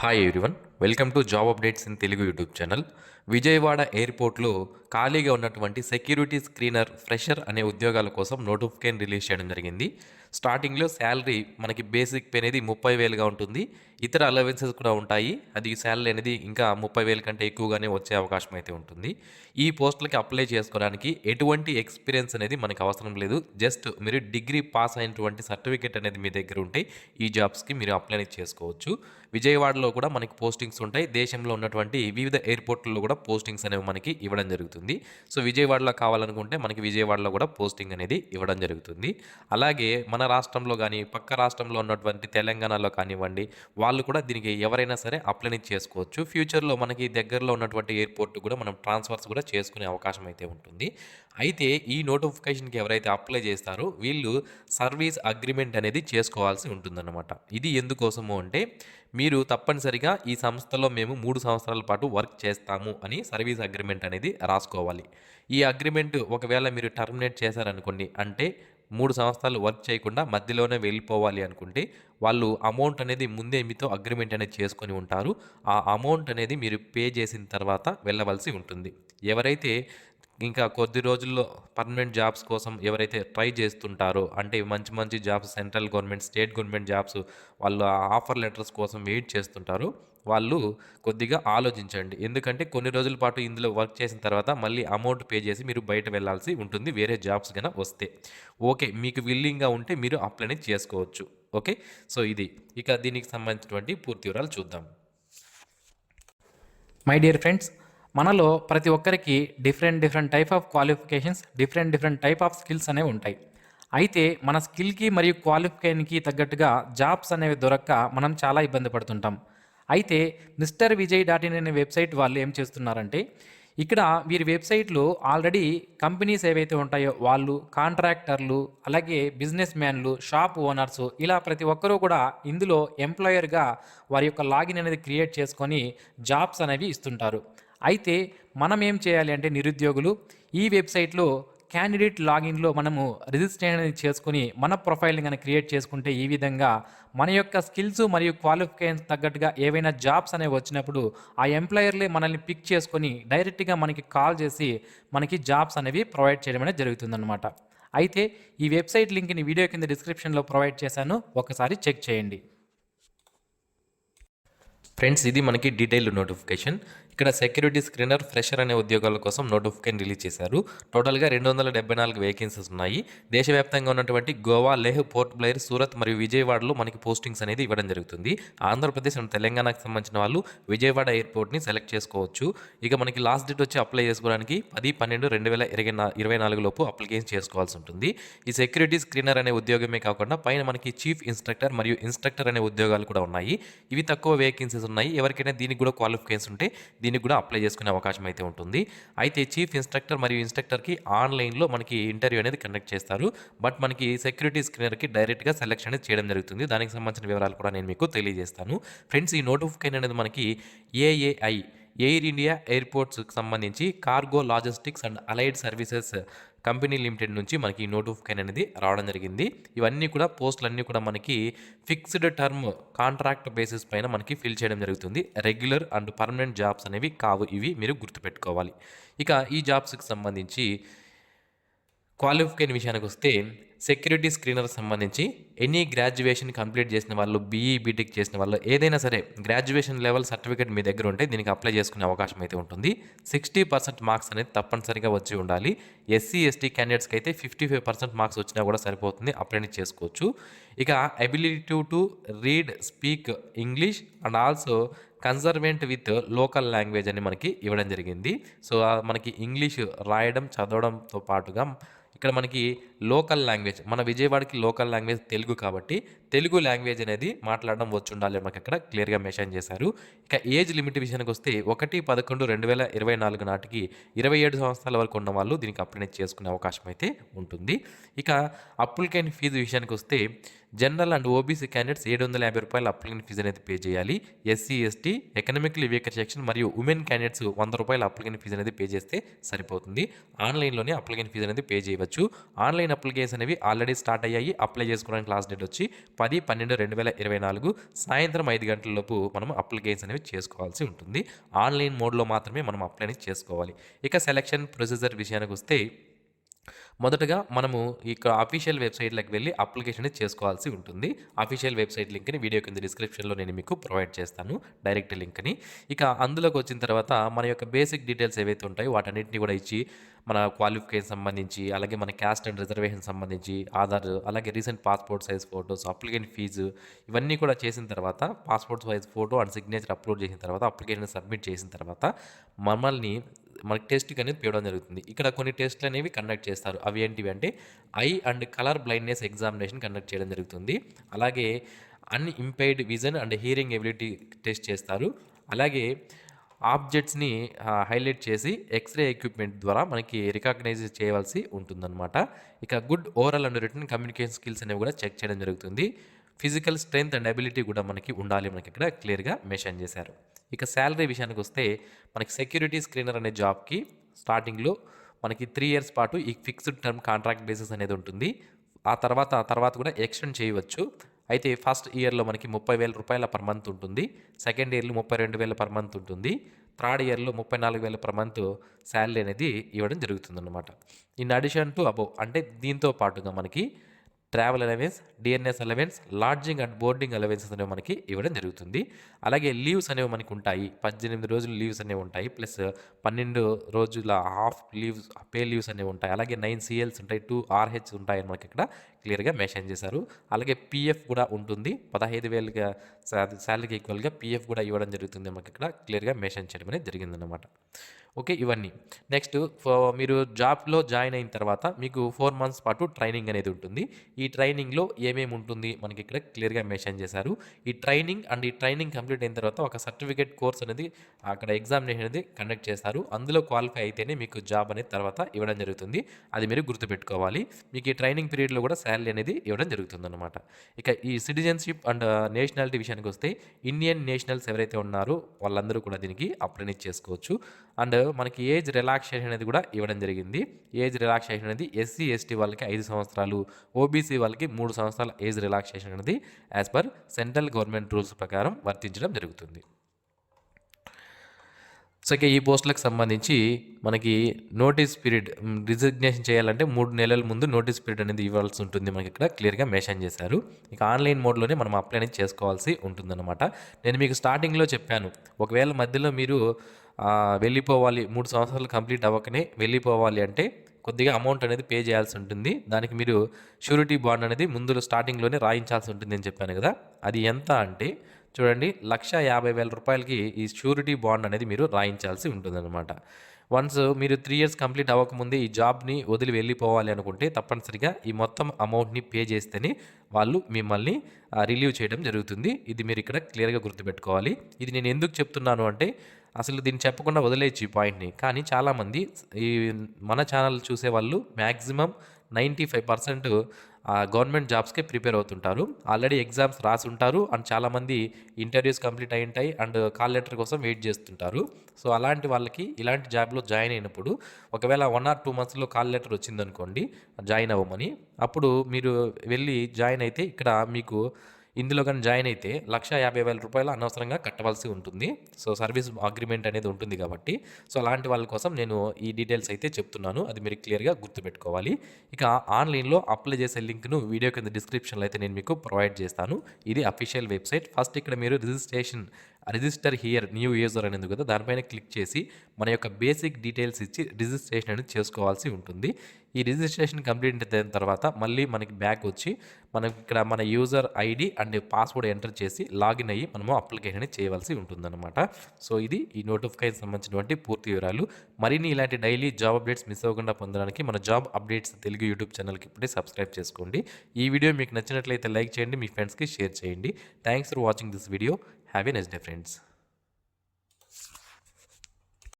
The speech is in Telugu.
Hi everyone, welcome to job updates in Telugu YouTube channel. Vijayawada ఎయిర్పోర్ట్లో ఖాళీగా ఉన్నటువంటి సెక్యూరిటీ స్క్రీనర్ ఫ్రెషర్ అనే ఉద్యోగాల కోసం నోటిఫికేషన్ రిలీజ్ చేయడం జరిగింది. స్టార్టింగ్లో శాలరీ మనకి బేసిక్ పే అనేది ముప్పై వేలుగా ఉంటుంది. ఇతర అలవెన్సెస్ కూడా ఉంటాయి. అది శాలరీ అనేది ఇంకా ముప్పై వేల కంటే ఎక్కువగానే వచ్చే అవకాశం అయితే ఉంటుంది. ఈ పోస్టులకి అప్లై చేసుకోవడానికి ఎటువంటి ఎక్స్పీరియన్స్ అనేది మనకు అవసరం లేదు. జస్ట్ మీరు డిగ్రీ పాస్ అయినటువంటి సర్టిఫికేట్ అనేది మీ దగ్గర ఉంటే ఈ జాబ్స్కి మీరు అప్లై చేసుకోవచ్చు. విజయవాడలో కూడా మనకి పోస్టింగ్స్ ఉంటాయి. దేశంలో ఉన్నటువంటి వివిధ ఎయిర్పోర్ట్లలో కూడా పోస్టింగ్స్ అనేవి మనకి ఇవ్వడం జరుగుతుంది. సో విజయవాడలో కావాలనుకుంటే మనకి విజయవాడలో కూడా పోస్టింగ్ అనేది ఇవ్వడం జరుగుతుంది. అలాగే మన రాష్ట్రంలో కానీ పక్క రాష్ట్రంలో ఉన్నటువంటి తెలంగాణలో కానివ్వండి వాళ్ళు కూడా దీనికి ఎవరైనా సరే అప్లైని చేసుకోవచ్చు. ఫ్యూచర్లో మనకి దగ్గరలో ఉన్నటువంటి ఎయిర్పోర్ట్ కూడా మనం ట్రాన్స్ఫర్స్ కూడా చేసుకునే అవకాశం అయితే ఉంటుంది. అయితే ఈ నోటిఫికేషన్కి ఎవరైతే అప్లై చేస్తారో వీళ్ళు సర్వీస్ అగ్రిమెంట్ అనేది చేసుకోవాల్సి ఉంటుందన్నమాట. ఇది ఎందుకోసము అంటే మీరు తప్పనిసరిగా ఈ సంస్థలో మేము మూడు సంవత్సరాల పాటు వర్క్ చేస్తాము అని సర్వీస్ అగ్రిమెంట్ అనేది రాసుకోవాలి. ఈ అగ్రిమెంట్ ఒకవేళ మీరు టర్మినేట్ చేశారనుకోండి అంటే మూడు సంవత్సరాలు వర్క్ చేయకుండా మధ్యలోనే వెళ్ళిపోవాలి అనుకుంటే వాళ్ళు అమౌంట్ అనేది ముందే మీతో అగ్రిమెంట్ అనేది చేసుకొని ఉంటారు. ఆ అమౌంట్ అనేది మీరు పే చేసిన తర్వాత వెళ్ళవలసి ఉంటుంది. ఎవరైతే ఇంకా కొద్ది రోజుల్లో పర్మనెంట్ జాబ్స్ కోసం ఎవరైతే ట్రై చేస్తుంటారో అంటే మంచి మంచి jobs central government state government jobs వాళ్ళు ఆఫర్ లెటర్స్ కోసం వెయిట్ చేస్తుంటారో. వాళ్ళు కొద్దిగా ఆలోచించండి. ఎందుకంటే కొన్ని రోజుల పాటు ఇందులో వర్క్ చేసిన తర్వాత మళ్ళీ అమౌంట్ పే చేసి మీరు బయట వెళ్ళాల్సి ఉంటుంది వేరే జాబ్స్ కన్నా వస్తే. ఓకే మీకు విల్లింగ్గా ఉంటే మీరు అప్లై చేసుకోవచ్చు. ఓకే? సో ఇది. ఇక దీనికి సంబంధించినటువంటి పూర్తి వివరాలు చూద్దాం. మై డియర్ ఫ్రెండ్స్ మనలో ప్రతి ఒక్కరికి different different type of qualifications different different type of skills అనేవి ఉంటాయి. అయితే మన స్కిల్కి మరియు క్వాలిఫికేషన్కి తగ్గట్టుగా జాబ్స్ అనేవి దొరక్క మనం చాలా ఇబ్బంది పడుతుంటాం. అయితే మిస్టర్ విజయ్ డాట్ ఇన్ అనే వెబ్సైట్ వాళ్ళు ఏం చేస్తున్నారంటే ఇక్కడ వీరి వెబ్సైట్లో ఆల్రెడీ కంపెనీస్ ఏవైతే ఉంటాయో వాళ్ళు కాంట్రాక్టర్లు అలాగే బిజినెస్ మ్యాన్లు షాప్ ఓనర్స్ ఇలా ప్రతి ఒక్కరూ కూడా ఇందులో ఎంప్లాయర్గా వారి యొక్క లాగిన్ అనేది క్రియేట్ చేసుకొని జాబ్స్ అనేవి ఇస్తుంటారు. అయితే మనం ఏం చేయాలి అంటే నిరుద్యోగులు ఈ వెబ్సైట్లో క్యాండిడేట్ లాగిన్లో మనము రిజిస్ట్రేషన్ అనేది చేసుకుని మన ప్రొఫైల్ని కనుక క్రియేట్ చేసుకుంటే ఈ విధంగా మన యొక్క స్కిల్స్ మరియు క్వాలిఫికేషన్ తగ్గట్టుగా ఏవైనా జాబ్స్ అనేవి వచ్చినప్పుడు ఆ ఎంప్లాయర్లే మనల్ని పిక్ చేసుకొని డైరెక్ట్గా మనకి కాల్ చేసి మనకి జాబ్స్ అనేవి ప్రొవైడ్ చేయడం అనేది జరుగుతుందన్నమాట. అయితే ఈ వెబ్సైట్ లింక్ని వీడియో కింద డిస్క్రిప్షన్లో ప్రొవైడ్ చేశాను. ఒకసారి చెక్ చేయండి. ఫ్రెండ్స్ ఇది మనకి డీటెయిల్డ్ నోటిఫికేషన్. ఇక్కడ సెక్యూరిటీ స్క్రీనర్ ఫ్రెషర్ అనే ఉద్యోగాల కోసం నోటిఫికేషన్ రిలీజ్ చేశారు. టోటల్గా రెండు వందల డెబ్బై నాలుగు వేకెన్సీస్ ఉన్నాయి. దేశవ్యాప్తంగా ఉన్నటువంటి గోవా లేహ్ పోర్ట్ బ్లైర్ సూరత్ మరియు విజయవాడలో మనకి పోస్టింగ్స్ అనేది ఇవ్వడం జరుగుతుంది. ఆంధ్రప్రదేశ్ అండ్ తెలంగాణకు సంబంధించిన వాళ్ళు విజయవాడ ఎయిర్పోర్ట్ని సెలెక్ట్ చేసుకోవచ్చు. ఇక మనకి లాస్ట్ డేట్ వచ్చి అప్లై చేసుకోవడానికి పది పన్నెండు రెండు వేల ఇరవై నా ఇరవై నాలుగు లోపు అప్లికేషన్ చేసుకోవాల్సి ఉంటుంది. ఈ సెక్యూరిటీ స్క్రీనర్ అనే ఉద్యోగమే కాకుండా పైన మనకి చీఫ్ ఇన్స్ట్రక్టర్ మరియు ఇన్స్ట్రక్టర్ అనే ఉద్యోగాలు కూడా ఉన్నాయి. ఇవి తక్కువ వేకెన్సీస్ ఉన్నాయి. ఎవరికైనా దీనికి కూడా క్వాలిఫికేషన్ ఉంటే దీనికి కూడా అప్లై చేసుకునే అవకాశం అయితే ఉంటుంది. అయితే చీఫ్ ఇన్స్ట్రక్టర్ మరియు ఇన్స్ట్రక్టర్కి ఆన్లైన్లో మనకి ఇంటర్వ్యూ అనేది కండక్ట్ చేస్తారు. బట్ మనకి సెక్యూరిటీ స్క్రీనర్కి డైరెక్ట్గా సెలెక్షన్ అనేది చేయడం జరుగుతుంది. దానికి సంబంధించిన వివరాలు కూడా నేను మీకు తెలియజేస్తాను. ఫ్రెండ్స్ ఈ నోటిఫికేషన్ అనేది మనకి ఏఏఐ ఎయిర్ ఇండియా ఎయిర్పోర్ట్స్కి సంబంధించి cargo logistics and allied services company limited నుంచి మనకి నోటిఫికేషన్ అనేది రావడం జరిగింది. ఇవన్నీ కూడా పోస్టులన్నీ కూడా మనకి ఫిక్స్డ్ టర్మ్ కాంట్రాక్ట్ బేసిస్ పైన మనకి ఫిల్ చేయడం జరుగుతుంది. రెగ్యులర్ అండ్ పర్మనెంట్ జాబ్స్ అనేవి కావు ఇవి మీరు గుర్తుపెట్టుకోవాలి. ఇక ఈ జాబ్స్కి సంబంధించి క్వాలిఫికేషన్ విషయానికి వస్తే సెక్యూరిటీ స్క్రీనర్ సంబంధించి ఎనీ గ్రాడ్యుయేషన్ కంప్లీట్ చేసిన వాళ్ళు బీఈ బీటెక్ చేసిన వాళ్ళు ఏదైనా సరే గ్రాడ్యుయేషన్ లెవెల్ సర్టిఫికేట్ మీ దగ్గర ఉంటే దీనికి అప్లై చేసుకునే అవకాశం అయితే ఉంటుంది. సిక్స్టీ పర్సెంట్ మార్క్స్ అనేది తప్పనిసరిగా వచ్చి ఉండాలి. ఎస్సీ ఎస్టీ క్యాండిడేట్స్కి అయితే ఫిఫ్టీ ఫైవ్ పర్సెంట్ మార్క్స్ వచ్చినా కూడా సరిపోతుంది. అప్లై చేసుకోవచ్చు. ఇక ability to read speak English and also conversant with local language అని మనకి ఇవ్వడం జరిగింది. సో మనకి ఇంగ్లీష్ రాయడం చదవడంతో పాటుగా ఇక్కడ మనకి లోకల్ లాంగ్వేజ్ మన విజయవాడకి లోకల్ లాంగ్వేజ్ తెలుగు కాబట్టి తెలుగు లాంగ్వేజ్ అనేది మాట్లాడడం వచ్చి ఉండాలి మనకి అక్కడ క్లియర్గా మెన్షన్ చేశారు. ఇక ఏజ్ లిమిట్ విషయానికి వస్తే ఒకటి పదకొండు రెండు వేల ఇరవై నాలుగు నాటికి ఇరవై ఏడు సంవత్సరాల వరకు ఉన్న వాళ్ళు దీనికి అప్లై చేసుకునే అవకాశం అయితే ఉంటుంది. ఇక అప్లికెంట్ ఫీజు విషయానికి వస్తే జనరల్ అండ్ ఓబీసీ క్యాండిడేట్స్ ఏడు వందల యాభై రూపాయల అప్లికెంట్ ఫీజు అనేది పే చేయాలి. SC ST economically weaker section మరియు ఉమెన్ క్యాండిడేట్స్ వంద రూపాయల అప్లికెంట్ ఫీజు అనేది పే చేస్తే సరిపోతుంది. ఆన్లైన్లోనే అప్లికెంట్ ఫీజు అనేది పే చేయవచ్చు. ఆన్లైన్ అప్లికేషన్ అనేవి ఆల్రెడీ స్టార్ట్ అయ్యాయి. అప్లై చేసుకోవడానికి లాస్ట్ డేట్ వచ్చి పది పన్నెండు రెండు వేల ఇరవై నాలుగు సాయంత్రం ఐదు గంటల లోపు మనం అప్లికేషన్ అనేవి చేసుకోవాల్సి ఉంటుంది. ఆన్లైన్ మోడ్లో మాత్రమే మనం అప్లై అనేది చేసుకోవాలి. ఇక సెలక్షన్ ప్రొసీజర్ విషయానికి వస్తే మొదటగా మనము ఇక అఫీషియల్ వెబ్సైట్లకు వెళ్ళి అప్లికేషన్ అనేది చేసుకోవాల్సి ఉంటుంది. అఫీషియల్ వెబ్సైట్ లింక్ని వీడియో కింద డిస్క్రిప్షన్లో నేను మీకు ప్రొవైడ్ చేస్తాను డైరెక్ట్ లింక్ని. ఇక అందులోకి వచ్చిన తర్వాత మన యొక్క బేసిక్ డీటెయిల్స్ ఏవైతే ఉంటాయో వాటన్నిటిని కూడా ఇచ్చి మన క్వాలిఫికేషన్ సంబంధించి అలాగే మన క్యాస్ట్ అండ్ రిజర్వేషన్ సంబంధించి ఆధార్ అలాగే recent passport size photos application fee ఇవన్నీ కూడా చేసిన తర్వాత passport size photo and signature upload చేసిన తర్వాత అప్లికేషన్ సబ్మిట్ చేసిన తర్వాత మమ్మల్ని మనకి టెస్టింగ్ అనేది పిలవడం జరుగుతుంది. ఇక్కడ కొన్ని టెస్ట్లు అనేవి కండక్ట్ చేస్తారు. అవి ఏంటివి అంటే eye and colour blindness examination conduct చేయడం జరుగుతుంది. అలాగే un impaired vision and hearing ability test చేస్తారు. అలాగే ఆబ్జెక్ట్స్ని హైలైట్ చేసి ఎక్స్రే ఎక్విప్మెంట్ ద్వారా మనకి రికగ్నైజ్ చేయవలసి ఉంటుందన్నమాట. ఇక good overall and return communication skills అనేవి కూడా చెక్ చేయడం జరుగుతుంది. ఫిజికల్ స్ట్రెంగ్త్ అండ్ అబిలిటీ కూడా మనకి ఉండాలి. మనకి ఇక్కడ క్లియర్గా మెన్షన్ చేశారు. ఇక శాలరీ విషయానికి వస్తే మనకి సెక్యూరిటీ స్క్రీనర్ అనే జాబ్కి స్టార్టింగ్లో మనకి త్రీ ఇయర్స్ పాటు ఈ ఫిక్స్డ్ టర్మ్ కాంట్రాక్ట్ బేసిస్ అనేది ఉంటుంది. ఆ తర్వాత ఆ తర్వాత కూడా ఎక్స్టెండ్ చేయవచ్చు. అయితే ఫస్ట్ ఇయర్లో మనకి ముప్పై వేల రూపాయల పర్ మంత్ ఉంటుంది. సెకండ్ ఇయర్లో ముప్పై రెండు వేల పర్ మంత్ ఉంటుంది. థర్డ్ ఇయర్లో ముప్పై నాలుగు వేల పర్ మంత్ శాలరీ అనేది ఇవ్వడం జరుగుతుందన్నమాట. ఇన్ అడిషన్ టు అబౌవ్ అంటే దీంతో పాటుగా మనకి travel allowance DNS allowance lodging and boarding allowances అనేవి మనకి ఇవ్వడం జరుగుతుంది. అలాగే లీవ్స్ అనేవి మనకి ఉంటాయి. పద్దెనిమిది రోజులు లీవ్స్ అనేవి ఉంటాయి. ప్లస్ పన్నెండు రోజుల హాఫ్ లీవ్స్ పే లీవ్స్ అనేవి ఉంటాయి. అలాగే నైన్ సిఎల్స్ ఉంటాయి టూ ఆర్హెచ్ ఉంటాయి మనకి ఇక్కడ క్లియర్గా మెన్షన్ చేశారు. అలాగే పిఎఫ్ కూడా ఉంటుంది. పదహైదు వేలుగా శాలరీకి ఈక్వల్గా పిఎఫ్ కూడా ఇవ్వడం జరుగుతుంది. మనకి ఇక్కడ క్లియర్గా మెన్షన్ చేయడం అనేది జరిగిందన్నమాట. ఓకే ఇవన్నీ. నెక్స్ట్ మీరు జాబ్లో జాయిన్ అయిన తర్వాత మీకు ఫోర్ మంత్స్ పాటు ట్రైనింగ్ అనేది ఉంటుంది. ఈ ట్రైనింగ్లో ఏమేమి ఉంటుంది? మనకి ఇక్కడ క్లియర్గా మెన్షన్ చేశారు. ఈ ట్రైనింగ్ అండ్ ఈ ట్రైనింగ్ కంప్లీట్ అయిన తర్వాత ఒక సర్టిఫికేట్ కోర్స్ అనేది అక్కడ ఎగ్జామినేషన్ అనేది కండక్ట్ చేస్తారు అందులో క్వాలిఫై అయితేనే మీకు జాబ్ అనేది తర్వాత ఇవ్వడం జరుగుతుంది. అది మీరు గుర్తుపెట్టుకోవాలి. మీకు ఈ ట్రైనింగ్ పీరియడ్లో కూడా శాలరీ అనేది ఇవ్వడం జరుగుతుంది అనమాట ఇక ఈ సిటిజన్షిప్ అండ్ uh, నేషనాలిటీ విషయానికి వస్తే ఇండియన్ నేషనల్స్ ఎవరైతే ఉన్నారో వాళ్ళందరూ కూడా దీనికి అప్లై చేసుకోవచ్చు. అండ్ మనకి ఏజ్ రిలాక్సేషన్ అనేది కూడా ఇవ్వడం జరిగింది. ఏజ్ రిలాక్సేషన్ అనేది ఎస్సీ ఎస్టీ వాళ్ళకి ఐదు సంవత్సరాలు ఓబీసీ వాళ్ళకి మూడు సంవత్సరాల ఏజ్ రిలాక్సేషన్ అనేది as per central government rules ప్రకారం వర్తించడం జరుగుతుంది. సో ఇక ఈ పోస్టులకు సంబంధించి మనకి నోటీస్ పీరియడ్ రిజిగ్నేషన్ చేయాలంటే మూడు నెలల ముందు నోటీస్ పీరియడ్ అనేది ఇవ్వాల్సి ఉంటుంది మనకి ఇక్కడ. క్లియర్గా మెన్షన్ చేశారు. ఇక ఆన్లైన్ మోడ్లోనే మనం అప్లై అనేది చేసుకోవాల్సి ఉంటుందన్నమాట. నేను మీకు స్టార్టింగ్లో చెప్పాను. ఒకవేళ మధ్యలో మీరు వెళ్ళిపోవాలి మూడు సంవత్సరాలు కంప్లీట్ అవ్వకనే వెళ్ళిపోవాలి అంటే కొద్దిగా అమౌంట్ అనేది పే చేయాల్సి ఉంటుంది. దానికి మీరు షూరిటీ బాండ్ అనేది ముందు స్టార్టింగ్లోనే రాయించాల్సి ఉంటుంది అని చెప్పాను కదా. అది ఎంత అంటే చూడండి లక్ష యాభై వేల రూపాయలకి ఈ షూరిటీ బాండ్ అనేది మీరు రాయించాల్సి ఉంటుందన్నమాట. వన్స్ మీరు త్రీ ఇయర్స్ కంప్లీట్ అవ్వకముందే ఈ జాబ్ని వదిలి వెళ్ళిపోవాలి అనుకుంటే తప్పనిసరిగా ఈ మొత్తం అమౌంట్ని పే చేస్తేనే వాళ్ళు మిమ్మల్ని రిలీవ్ చేయడం జరుగుతుంది. ఇది మీరు ఇక్కడ క్లియర్గా గుర్తుపెట్టుకోవాలి. ఇది నేను ఎందుకు చెప్తున్నాను అంటే అసలు దీన్ని చెప్పకుండా వదిలేయచ్చు ఈ పాయింట్ని కానీ చాలామంది ఈ మన ఛానల్ చూసే వాళ్ళు maximum ninety five percent government జాబ్స్కే prepare అవుతుంటారు. ఆల్రెడీ ఎగ్జామ్స్ రాసి ఉంటారు అండ్ చాలామంది ఇంటర్వ్యూస్ కంప్లీట్ అయి ఉంటాయి అండ్ కాల్ లెటర్ కోసం వెయిట్ చేస్తుంటారు. సో అలాంటి వాళ్ళకి ఇలాంటి జాబ్లో జాయిన్ అయినప్పుడు ఒకవేళ వన్ ఆర్ టూ మంత్స్లో కాల్ లెటర్ వచ్చిందనుకోండి జాయిన్ అవ్వమని అప్పుడు మీరు వెళ్ళి జాయిన్ అయితే ఇక్కడ మీకు ఇందులో కానీ జాయిన్ అయితే లక్ష యాభై వేల రూపాయలు అనవసరంగా కట్టవలసి ఉంటుంది. సో సర్వీస్ అగ్రిమెంట్ అనేది ఉంటుంది కాబట్టి. సో అలాంటి వాళ్ళ కోసం నేను ఈ డీటెయిల్స్ అయితే చెప్తున్నాను. అది మీరు క్లియర్గా గుర్తుపెట్టుకోవాలి. ఇక ఆన్లైన్లో అప్లై చేసే లింక్ను వీడియో కింద డిస్క్రిప్షన్లో అయితే నేను మీకు ప్రొవైడ్ చేస్తాను. ఇది అఫీషియల్ వెబ్సైట్. ఫస్ట్ ఇక్కడ మీరు registration register here new user అనేది కదా దానిపైన క్లిక్ చేసి మన యొక్క బేసిక్ డీటెయిల్స్ ఇచ్చి రిజిస్ట్రేషన్ అనేది చేసుకోవాల్సి ఉంటుంది. ఈ రిజిస్ట్రేషన్ కంప్లీట్ అయిన తర్వాత మళ్ళీ మనకి బ్యాక్ వచ్చి మనకి ఇక్కడ మన user ID and password enter చేసి లాగిన్ అయ్యి మనము అప్లికేషన్ అనేది చేయవలసి ఉంటుందన్నమాట. సో ఇది ఈ నోటిఫికేషన్ సంబంధించినటువంటి పూర్తి వివరాలు. మరిన్ని ఇలాంటి డైలీ జాబ్ అప్డేట్స్ మిస్ అవ్వకుండా పొందడానికి మన జాబ్ అప్డేట్స్ తెలుగు యూట్యూబ్ ఛానల్కి ఇప్పుడే సబ్స్క్రైబ్ చేసుకోండి. ఈ వీడియో మీకు నచ్చినట్లయితే లైక్ చేయండి మీ ఫ్రెండ్స్కి షేర్ చేయండి. Thanks for watching this video have a next day friends